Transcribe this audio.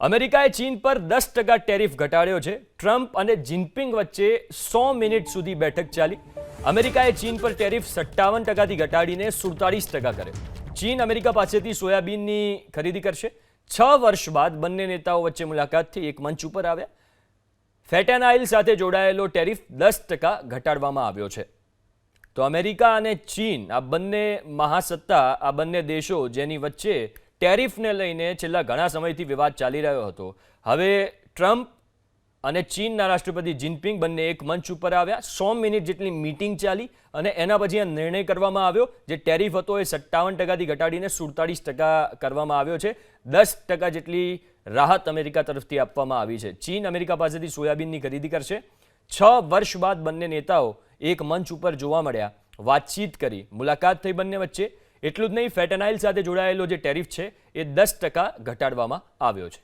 અમેરિકાએ ચીન પર દસ ટકા ટેરિફ ઘટાડ્યો છે. ટ્રમ્પ અને જિનપિંગ વચ્ચે સો મિનિટ સુધી બેઠક ચાલી. અમેરિકાએ ચીન પર ટેરિફ સત્તાવન ટકાથી ઘટાડીને સુડતાળીસ ટકા કર્યો. ચીન અમેરિકા પાસેથી સોયાબીનની ખરીદી કરશે. છ વર્ષ બાદ બંને નેતાઓ વચ્ચે મુલાકાતથી એક મંચ ઉપર આવ્યા. ફેટેનાઇલ સાથે જોડાયેલો ટેરિફ દસ ટકા ઘટાડવામાં આવ્યો છે. તો અમેરિકા અને ચીન, આ બંને મહાસત્તા, આ બંને દેશો જેની વચ્ચે ટેરિફને લઈને છેલ્લા ઘણા સમયથી વિવાદ ચાલી રહ્યો હતો. હવે ટ્રમ્પ અને ચીનના રાષ્ટ્રપતિ જિનપિંગ બંને એક મંચ ઉપર આવ્યા. સો મિનિટ જેટલી મીટિંગ ચાલી અને એના પછી આ નિર્ણય કરવામાં આવ્યો, જે ટેરિફ હતો એ સત્તાવન ટકાથી ઘટાડીને સુડતાળીસ ટકા કરવામાં આવ્યો છે. દસ ટકા જેટલી રાહત અમેરિકા તરફથી આપવામાં આવી છે. ચીન અમેરિકા પાસેથી સોયાબીનની ખરીદી કરશે. છ વર્ષ બાદ બંને નેતાઓ એક મંચ ઉપર જોવા મળ્યા. વાતચીત કરી, મુલાકાત થઈ બંને વચ્ચે. એટલું જ નહીં, ફેટેનાઇલ સાથે જોડાયેલો જે ટેરિફ છે, એ દસ ટકા ઘટાડવામાં આવ્યો છે.